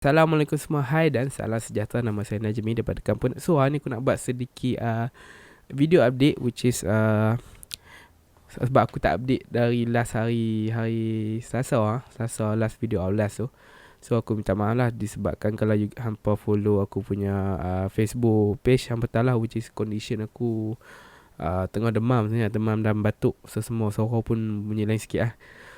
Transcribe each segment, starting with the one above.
Assalamualaikum semua. Hai dan salam sejahtera. Nama saya Najmi daripada kampung. So hari ni aku nak buat sedikit uh, Video update Which is uh, Sebab aku tak update Dari last hari Hari Selasa uh, Selasa last video of last tu. So aku minta maaf lah Disebabkan kalau you, Hampa follow aku punya uh, Facebook page Hampa tahu lah Which is condition aku uh, Tengah demam sebenarnya Demam dan batuk. So semua suara pun bunyi lain sikit lah.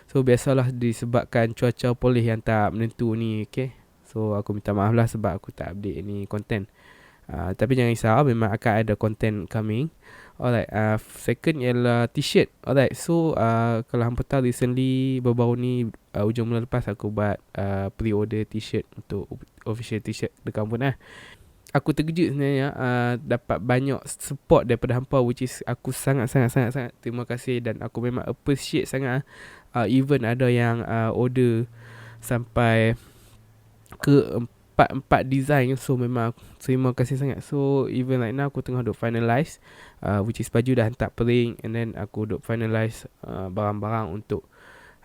So biasalah disebabkan cuaca poleh yang tak menentu ni Okay So aku minta maaf lah sebab aku tak update ni content. Uh, Tapi jangan risau memang akan ada content coming. Alright, uh, second ialah t-shirt. Alright, so uh, kalau hampa tahu recently Baru-baru ni uh, ujung bulan lepas aku buat uh, pre-order t-shirt Untuk official t-shirt dekat pun lah. Aku terkejut sebenarnya uh, Dapat banyak support daripada hampa Which is aku sangat-sangat-sangat Terima kasih dan aku memang appreciate sangat uh, Even ada yang uh, order Sampai ke empat-empat design. So memang terima kasih sangat. So even right now aku tengah duk finalize uh, which is baju dah hantar pering. And then aku duk finalize uh, barang-barang untuk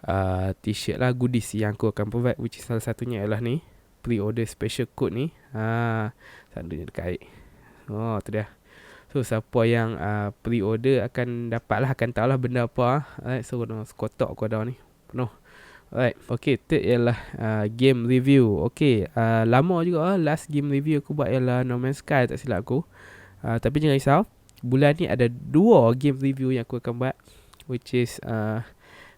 uh, t-shirt lah goodies yang aku akan provide which is salah satunya ialah ni pre-order special code ni. Ha satunya dekat oh tu dia. So siapa yang uh, pre-order akan dapat lah akan tahu lah benda apa right, so no, sekotak aku ada ni. Penuh Alright, okay, third ialah uh, game review. Okay, uh, lama juga uh, last game review aku buat ialah No Man's Sky tak silap aku. Uh, Tapi jangan risau, bulan ni ada dua game review yang aku akan buat Which is, uh,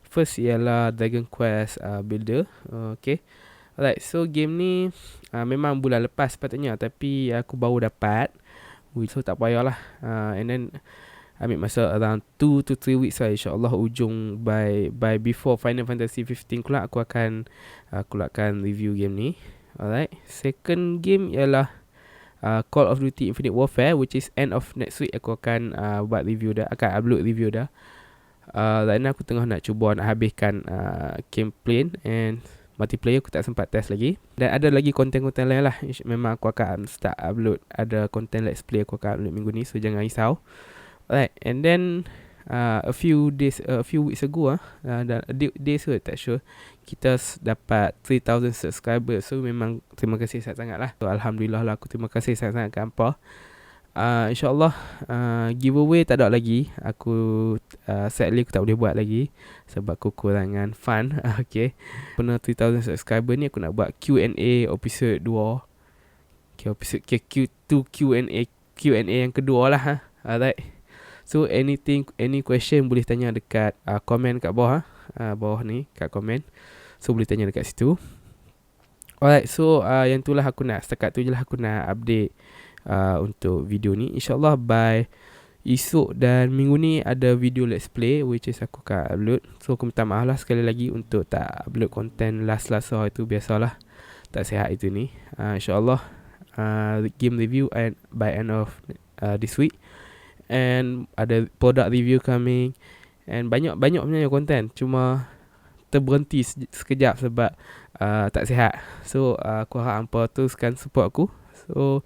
first ialah Dragon Quest uh, Builder. Uh, Okay, alright, so game ni uh, memang bulan lepas sepatutnya Tapi aku baru dapat So tak payahlah. Uh, And then ambil masa around 2 to 3 weeks lah insyaallah ujung by by before Final Fantasy 15 kelak aku akan uh, keluarkan review game ni. Alright. Second game ialah uh, Call of Duty Infinite Warfare which is end of next week. Aku akan uh, buat review dah akan upload review dah uh, dan aku tengah nak cuba nak habiskan uh, campaign and multiplayer. Aku tak sempat test lagi. Dan ada lagi konten-konten lain lah. Memang aku akan start upload ada konten let's play aku akan upload minggu ni. So jangan risau Right, and then uh, a few days, uh, a few weeks ago, ah, uh, days ke tak sure, kita dapat 3,000 subscribers. So memang terima kasih sangat-sangat lah. So, Alhamdulillah lah aku terima kasih sangat-sangat ke hampa. Uh, InsyaAllah uh, giveaway tak ada lagi. Aku uh, sadly aku tak boleh buat lagi sebab aku kurangan fun. okay. Pernah 3,000 subscriber ni aku nak buat Q&A episode 2. Okay, episode okay, Q2 Q&A Q&A yang kedua lah. Ha? Alright. So anything any question boleh tanya dekat uh, komen kat bawah uh, bawah ni kat komen. So boleh tanya dekat situ. Alright, so uh, yang itulah aku nak setakat tu je lah aku nak update uh, untuk video ni. InsyaAllah by esok dan minggu ni ada video let's play which is aku akan upload. So aku minta maaf lah sekali lagi untuk tak upload konten last-last so itu biasalah. Tak sihat itu ni. Uh, InsyaAllah uh, game review and by end of uh, this week and ada product review coming. And banyak banyak punya konten cuma terberhenti sekejap sebab uh, tak sihat. So uh, aku harap hampa teruskan support aku. So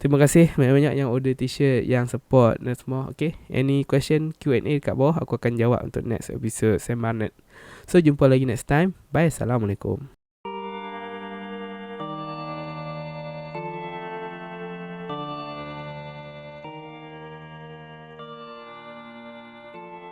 terima kasih. Banyak-banyak yang order t-shirt yang support dan semua. Okay any question Q&A dekat bawah aku akan jawab untuk next episode Semanet so jumpa lagi next time. Bye. Assalamualaikum